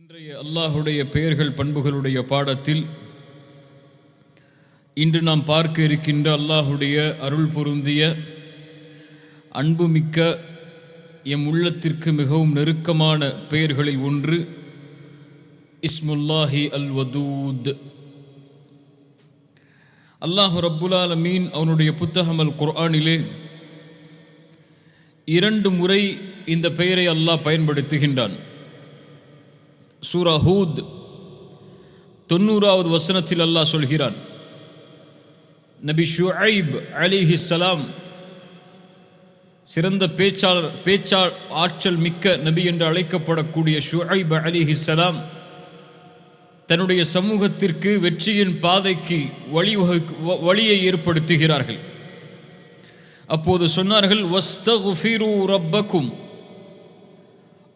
இன்றைய அல்லாஹுடைய பெயர்கள் பண்புகளுடைய பாடத்தில் இன்று நாம் பார்க்க இருக்கின்ற அல்லாஹுடைய அருள் பொருந்திய அன்புமிக்க எம் உள்ளத்திற்கு மிகவும் நெருக்கமான பெயர்களில் ஒன்று இஸ்முல்லாஹி அல் வதூத் அல்லாஹு ரப்புலால மீன் அவனுடைய புத்தகம் அல் குர்ஆனிலே இரண்டு முறை இந்த பெயரை அல்லாஹ் பயன்படுத்துகின்றான். சூராஹூத் தொண்ணூறாவது வசனத்தில் அல்லாஹ் சொல்கிறான் நபி ஷுஐப் அலிஹிஸ்ஸலாம் சிறந்த பேச்சாளர் பேச்சா ஆற்றல் மிக்க நபி என்று அழைக்கப்படக்கூடிய ஷுஐப் அலிஹிஸ்ஸலாம் தன்னுடைய சமூகத்திற்கு வெற்றியின் பாதைக்கு வழிவகு வ- வழியை ஏற்படுத்துகிறார்கள். அப்போது சொன்னார்கள் வஸ்தகுஃபிரு ரப்பக்கும்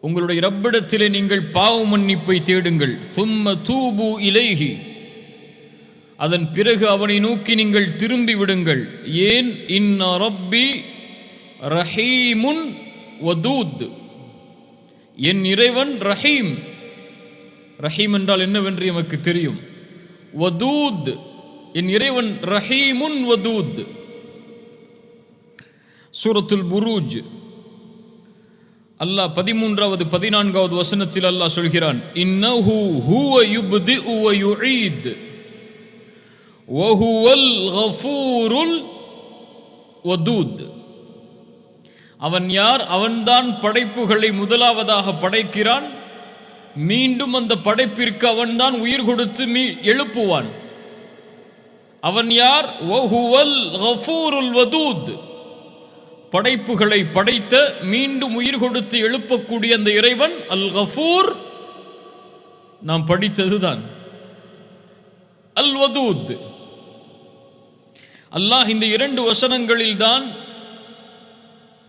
உங்களுடைய ரப்பிடத்திலே நீங்கள் பாவ மன்னிப்பை தேடுங்கள். சும்ம தூபு இலைஹி. அதன் பிறகு அவனை நோக்கி நீங்கள் திரும்பி விடுங்கள். ஏன்? இன்ன ரப்பி ரஹீமுன் வதூத். என் இறைவன் ரஹீம். ரஹீம் என்றால் என்னவென்று எமக்கு தெரியும்? வதூத். என் இறைவன் ரஹீமுன் வதூத். சூரத்துல் புரூஜ். அல்லாஹ் பதிமூன்றாவது பதினான்காவது வசனத்தில் அல்லாஹ் சொல்கிறான் இன்னஹு ஹுவ யுப்திஉ வ யுஈத். வஹுவல் கஃபூருல் வதூத். அவன் யார்? அவன்தான் படைப்புகளை முதலாவதாக படைக்கிறான். மீண்டும் அந்த படைப்பிற்கு அவன்தான் உயிர் கொடுத்து மீ எழுப்புவான். அவன் யார்? வஹுவல் கஃபூருல் வதூத். படைப்புகளை படைத்த மீண்டும் உயிர் கொடுத்து எழுப்பக்கூடிய அந்த இறைவன் அல் கஃபூர் நாம் படித்ததுதான். அல் வதூத் அல்லாஹ் இந்த இரண்டு வசனங்களில் தான்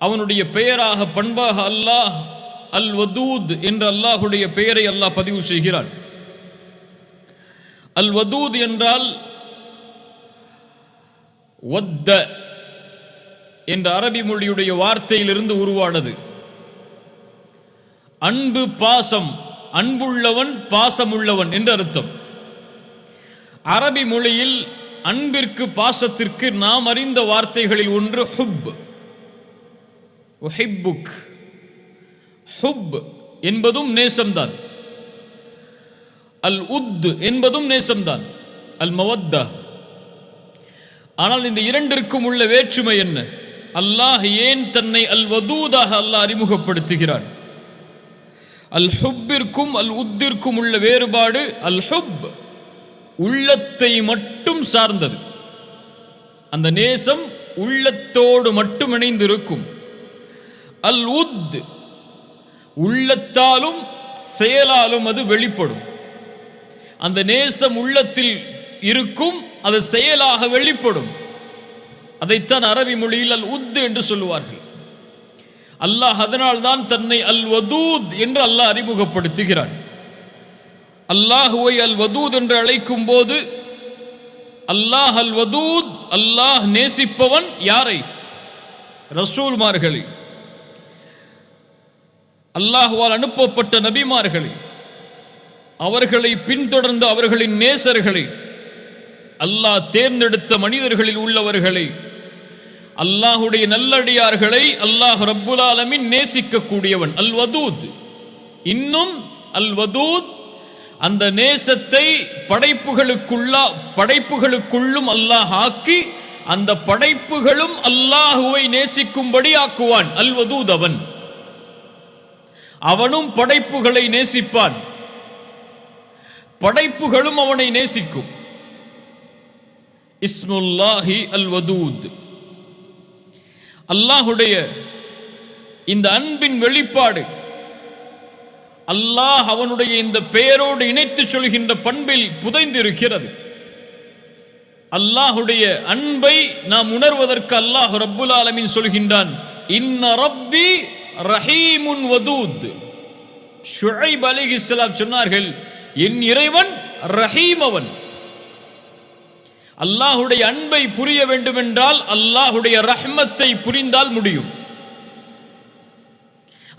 அவனுடைய பெயராக பண்பாக அல்லாஹ் அல் வதூத் என்ற அல்லாஹுடைய பெயரை அல்லாஹ் பதிவு செய்கிறான். அல் வதூத் என்றால் ஒத்த என்ற அரபி மொழியுடைய வார்த்தையிலிருந்து உருவானது. அன்பு பாசம் அன்புள்ளவன் பாசமுள்ளவன் என்று அர்த்தம். அரபி மொழியில் அன்பிற்கு பாசத்திற்கு நாம் அறிந்த வார்த்தைகளில் ஒன்று ஹுப். ஹிப்புக் ஹுப் என்பதும் நேசம்தான். அல் உத் என்பதும் நேசம்தான். அல் மவத்தா. ஆனால் இந்த இரண்டிற்கும் உள்ள வேற்றுமை என்ன? அல்லாஹ் ஏன் தன்னை அல் வதூதாக அல்லாஹ் அறிமுகப்படுத்துகிறான்? அல் ஹுப்பிற்கும் அல் உத்திற்கும் உள்ள வேறுபாடு அல் ஹுப் உள்ளத்தை மட்டும் சார்ந்தது. அந்த நேசம் உள்ளத்தோடு மட்டும் இணைந்திருக்கும். அல் உத் உள்ளத்தாலும் செயலாலும் அது வெளிப்படும். அந்த நேசம் உள்ளத்தில் இருக்கும் அது செயலாக வெளிப்படும். அதைத்தான் அரபி மொழியில் அல் உத் என்று சொல்லுவார்கள். அல்லாஹ் அதனால் தான் தன்னை அல் வதூத் என்று அல்லாஹ் அறிமுகப்படுத்துகிறான். அல்லாஹுவை அல் வதூத் என்று அழைக்கும் போது அல்லாஹ் அல் வதூத் அல்லாஹ் நேசிப்பவன் யாரை? ரசூல்மார்களை. அல்லாஹுவால் அனுப்பப்பட்ட நபிமார்களை. அவர்களை பின்தொடர்ந்த அவர்களின் நேசர்களை. அல்லாஹ் தேர்ந்தெடுத்த மனிதர்களில் உள்ளவர்களை. அல்லாஹுடைய நல்லடியார்களை அல்லாஹ் ரப்புல் ஆலமீன் நேசிக்கக்கூடியவன். அல் வதூத் இன்னும் அல் வதூத் அந்த நேசத்தை படைப்புகளுக்குள்ளா படைப்புகளுக்குள்ளும் அல்லாஹ் ஆக்கி அந்த படைப்புகளும் அல்லாஹுவை நேசிக்கும்படி ஆக்குவான். அல் வதூத் அவன். அவனும் படைப்புகளை நேசிப்பான். படைப்புகளும் அவனை நேசிக்கும். இஸ்முல்லாஹி அல் வதூத் அல்லாஹுடைய இந்த அன்பின் வெளிப்பாடு அல்லாஹ் அவனுடைய இந்த பெயரோடு இணைத்து சொல்கின்ற பண்பில் புதைந்திருக்கிறது. அல்லாஹுடைய அன்பை நாம் உணர்வதற்கு அல்லாஹ் ரப்புல் ஆலமின் சொல்கின்றான் இன்ன ரப்பி ரஹீமுன் வதூத். ஷுஐப் அலிஹிஸ்லாம் சொன்னார்கள் என் இறைவன் ரஹீம் அவன். அல்லாஹுடைய அன்பை புரிய வேண்டுமென்றால் அல்லாஹுடைய ரஹ்மத்தை புரிந்தால் முடியும்.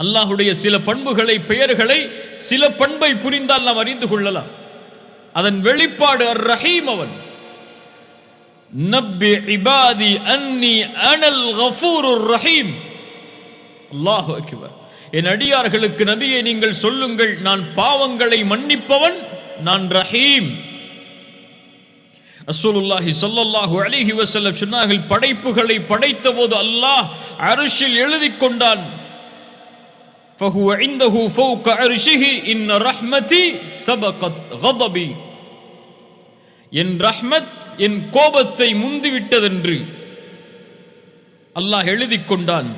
அல்லாஹுடைய சில பண்புகளை பெயர்களை சில பண்பை புரிந்தால் நாம் அறிந்து கொள்ளலாம். அதன் வெளிப்பாடு அர் ரஹீம் அவன். நப்பி இபாதி அன்னி அனல் கஃபூர் ரஹீம். அல்லாஹு அக்பர். என் அடியார்களுக்கு நபியை நீங்கள் சொல்லுங்கள் நான் பாவங்களை மன்னிப்பவன் நான் ரஹீம். அசோலுல்லாஹி சொல்லல்லாஹு அலிஹி வசல்லம் சொன்னார்கள் படைப்புகளை படைத்த போது அல்லாஹ் அரிஷில் எழுதி கொண்டான் என் ரஹ்மத் என் கோபத்தை முந்திவிட்டதென்று அல்லாஹ் எழுதி கொண்டான்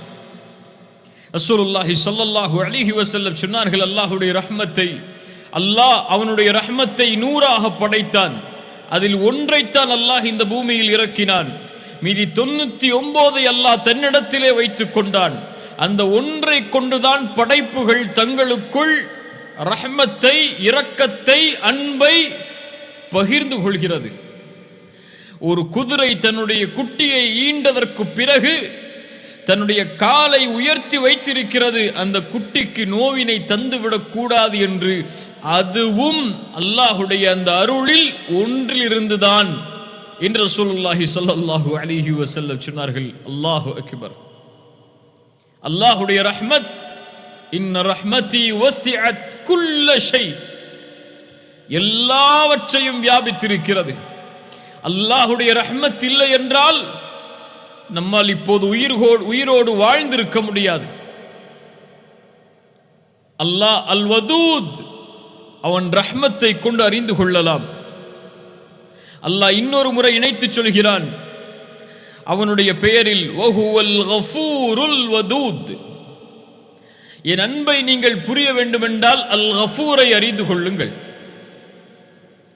அசூலுல்லாஹி சல்லல்லாஹு அலிஹி வசல்லம் சொன்னார்கள் அல்லாஹுடைய ரஹ்மத்தை அல்லாஹ் அவனுடைய ரஹ்மத்தை நூறாக படைத்தான். அதில் ஒன்றைத்தான் அல்லாஹ் இந்த பூமியில் இறக்கினான். மீதி தொண்ணூத்தி ஒன்பதை அல்லாஹ் தன்னிடத்திலே வைத்துக் கொண்டான். அந்த ஒன்றை கொண்டுதான் படைப்புகள் தங்களுக்குள் ரஹ்மத்தை இரக்கத்தை அன்பை பகிர்ந்து கொள்கிறது. ஒரு குதிரை தன்னுடைய குட்டியை ஈண்டதற்கு பிறகு தன்னுடைய காலை உயர்த்தி வைத்திருக்கிறது. அந்த குட்டிக்கு நோவினை தந்துவிடக் கூடாது என்று அதுவும் அல்லாஹுடைய அந்த அருளில் ஒன்றில் இருந்துதான் என்று ரசூலுல்லாஹி சொல்லல்லாஹு அலிஹி வசல்ல சொன்னார்கள். அல்லாஹு அக்பர். அல்லாஹுடைய ரஹ்மத் இன்ன ரஹ்மதி வசிஅத் குல்ல ஷை. எல்லாவற்றையும் வியாபித்திருக்கிறது. அல்லாஹுடைய ரஹ்மத் இல்லை என்றால் நம்மால் இப்போது உயிர்கோ உயிரோடு வாழ்ந்திருக்க முடியாது. அல்லாஹ் அல் வதூத் அவன் ரஹ்மத்தை கொண்டு அறிந்து கொள்ளலாம். அல்லாஹ் இன்னொரு முறை இணைத்து சொல்கிறான். அவனுடைய பெயரில் கஃபூருல் வதூத். என் அன்பை நீங்கள் புரிய வேண்டுமென்றால் அல் கஃபூரை அறிந்து கொள்ளுங்கள்.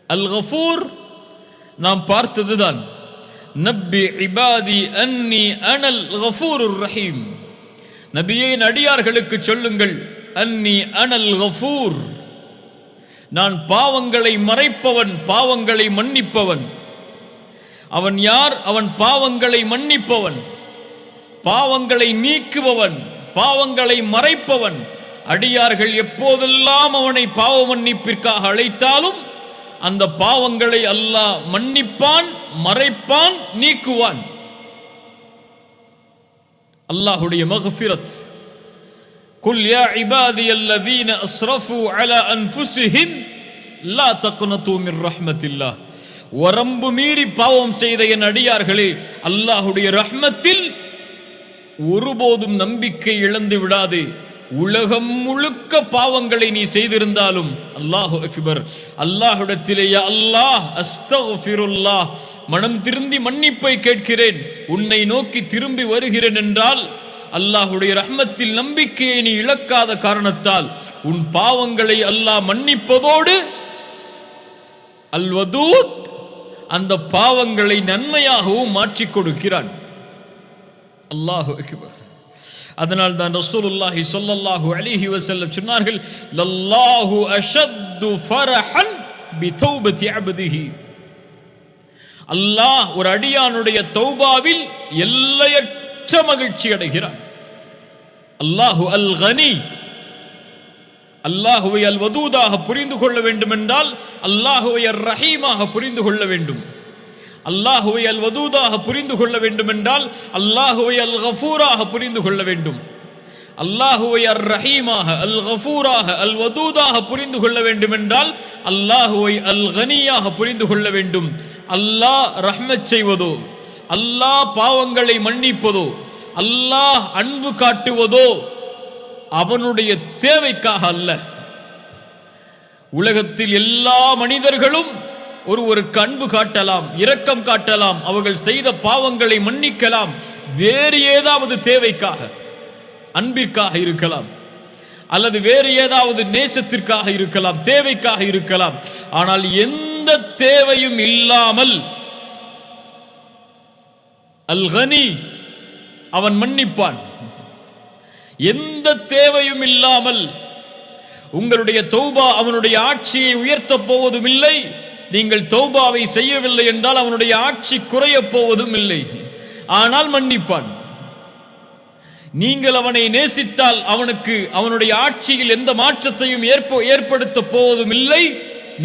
அல் கஃபூர் நாம் பார்த்ததுதான். நப்பி இபாதி அன்னி அனல் ஹஃபூர் ரஹீம். நபியின் அடியார்களுக்கு சொல்லுங்கள் அன்னி அனல் கஃபூர். நான் பாவங்களை மறைப்பவன் பாவங்களை மன்னிப்பவன். அவன் யார்? அவன் பாவங்களை மன்னிப்பவன். பாவங்களை நீக்குபவன் பாவங்களை மறைப்பவன். அடியார்கள் எப்போதெல்லாம் அவனை பாவ மன்னிப்பிற்காக அழைத்தாலும் அந்த பாவங்களை அல்லாஹ் மன்னிப்பான் மறைப்பான் நீக்குவான். அல்லாஹுடைய மகஃபிரத் குல் யா இபாதி அல்லதீன அஸ்ரஃபு அலா அன்ஃபுஸிஹிம் லா தக்னது மின் ரஹ்மத்தில்லாஹ். வரம்பு மீறி பாவம் செய்த என் அடியார்களே அல்லாஹுடைய ரஹ்மத்தில் ஒருபோதும் நம்பிக்கை இழந்து விடாதே. உலகம் முழுக்க பாவங்களை நீ செய்திருந்தாலும் அல்லாஹு அக்பர் அல்லாஹுடத்திலேயே அல்லாஹ் அஸ்தகுஃபிருல்லாஹ் மனம் திருந்தி மன்னிப்பை கேட்கிறேன். உன்னை நோக்கி திரும்பி வருகிறேன் என்றால் அல்லாஹுடைய ரஹ்மத்தில் நம்பிக்கையை நீ இழக்காத காரணத்தால் உன் பாவங்களை அல்லாஹ் மன்னிப்பதோடு அல்வதூத் அந்த பாவங்களை நன்மையாகவும் மாற்றிக் கொடுக்கிறான். அல்லாஹு அக்பர். அதனால் தான் ரசூலுல்லாஹி சொல்லல்லாஹு அலிஹி வசல்லம் சொன்னார்கள் லல்லாஹு அஷத்து ஃபரஹன் பி தௌபதி அப்திஹி. அல்லாஹ் ஒரு அடியானுடைய தௌபாவில் எல்லையற்ற மகிழ்ச்சி அடைகிறான். அல்லாஹு அல் கனி அல்லாஹுவை அல் வதூதாக புரிந்து கொள்ள வேண்டும் என்றால் அல்லாஹுவை அல் ரஹீமாக புரிந்து கொள்ள வேண்டும். அல்லாஹுவை அல் வதூதாக புரிந்து கொள்ள வேண்டும் என்றால் அல்லாஹுவை அல் கஃபூராக புரிந்து கொள்ள வேண்டும். அல்லாஹுவை அர் ரஹீமாக அல் கஃபூராக அல் வதூதாக புரிந்து கொள்ள வேண்டும் என்றால் அல்லாஹுவை அல் கனியாக புரிந்து கொள்ள வேண்டும். அல்லாஹ் ரஹ்மத் செய்வதோ அல்லாஹ் பாவங்களை மன்னிப்பதோ அல்லாஹ் அன்பு காட்டுவதோ அவனுடைய தேவைக்காக அல்ல. உலகத்தில் எல்லா மனிதர்களும் ஒருவருக்கு அன்பு காட்டலாம் இரக்கம் காட்டலாம் அவர்கள் செய்த பாவங்களை மன்னிக்கலாம் வேறு ஏதாவது தேவைக்காக அன்பிற்காக இருக்கலாம் அல்லது வேறு ஏதாவது நேசத்திற்காக இருக்கலாம் தேவைக்காக இருக்கலாம். ஆனால் எந்த தேவையும் இல்லாமல் அல்கனி அவன் மன்னிப்பான். எந்த தேவையும் இல்லாமல் உங்களுடைய தௌபா அவனுடைய ஆட்சியை உயர்த்தப் போவதும் இல்லை நீங்கள் தௌபாவை செய்யவில்லை என்றால் அவனுடைய ஆட்சி குறையப் போவதும் இல்லை ஆனால் மன்னிப்பான். நீங்கள் அவனை நேசித்தால் அவனுக்கு அவனுடைய ஆட்சியில் எந்த மாற்றத்தையும் ஏற்ப ஏற்படுத்த போவதும் இல்லை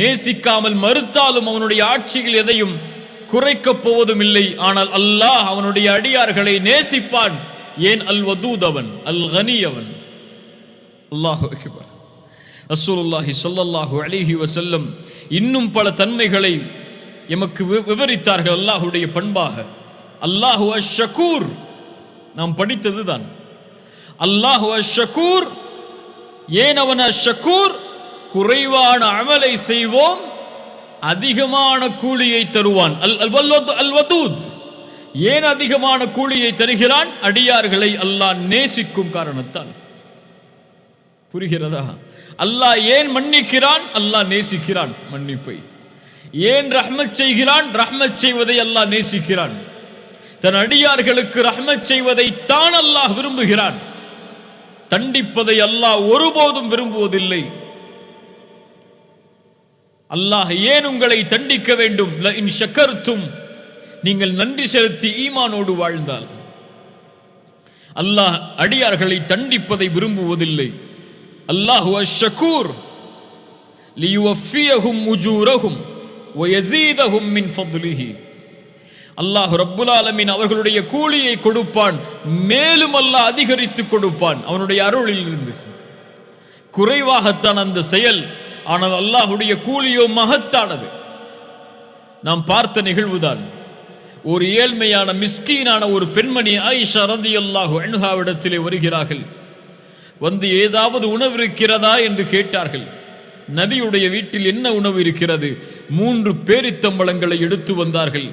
நேசிக்காமல் மறுத்தாலும் அவனுடைய ஆட்சியில் எதையும் குறைக்கப் போவதும் இல்லை ஆனால் அல்லாஹ் அவனுடைய அடியார்களை நேசிப்பான். ஏன்? அல் வதூத் அவன் அல் கனி அவன் அல்லாஹு அக்பர். ரசூலுல்லாஹி சொல்லல்லாஹு அலிஹி வசல்லம் இன்னும் பல தன்மைகளை எமக்கு வி- விவரித்தார்கள் அல்லாஹுடைய பண்பாக. அல்லாஹு அஷ்-ஷகூர் நாம் படித்தது தான் அல்லாஹு அஷ்-ஷகூர் ஏன் அவன் அஷ்-ஷகூர் குறைவான அமலை செய்வோம். அதிகமான கூலியை தருவான். அல் அல் வல்வது- அல் வதூத். ஏன் அதிகமான கூலியை தருகிறான்? அடியார்களை அல்லாஹ் நேசிக்கும் காரணத்தால். புரிகிறதா? அல்லாஹ் ஏன் மன்னிக்கிறான்? அல்லாஹ் நேசிக்கிறான். மன்னிப்பை. ஏன் ரஹ்மத் செய்கிறான்? ரஹ்மத் செய்வதை அல்லாஹ் நேசிக்கிறான். தன் அடியார்களுக்கு ரஹ்மத் செய்வதை தான் அல்லாஹ் விரும்புகிறான். தண்டிப்பதை அல்லாஹ் ஒருபோதும் விரும்புவதில்லை. அல்லாஹ் ஏன் உங்களை தண்டிக்க வேண்டும்? ல இன் ஷக்கர்த்தும் நீங்கள் நன்றி செலுத்தி ஈமானோடு வாழ்ந்தால். அல்லாஹ் அடியார்களை தண்டிப்பதை விரும்புவதில்லை. அல்லாஹு அஷக்கூர் லியுவஃபியஹும் உஜூரஹும். வயசீதஹும் மின் ஃபத்லிஹி. அல்லாஹ் ரப்புல் அவர்களுடைய கூலியை கொடுப்பான். மேலும் அல்லாஹ் அதிகரித்து கொடுப்பான். அவனுடைய அருளில் இருந்து குறைவாகத்தான் அந்த செயல். ஆனால் அல்லாஹுடைய கூலியோ மகத்தானது. நாம் பார்த்த நிகழ்வுதான். ஒரு ஏழ்மையான மிஸ்கீனான ஒரு பெண்மணி ஆயிஷா ரதியல்லாஹு அன்ஹாவிடத்திலே வருகிறார்கள். வந்து ஏதாவது உணவு இருக்கிறதா என்று கேட்டார்கள். நபியுடைய வீட்டில் என்ன உணவு இருக்கிறது? மூன்று பேரித்தம்பளங்களை எடுத்து வந்தார்கள்.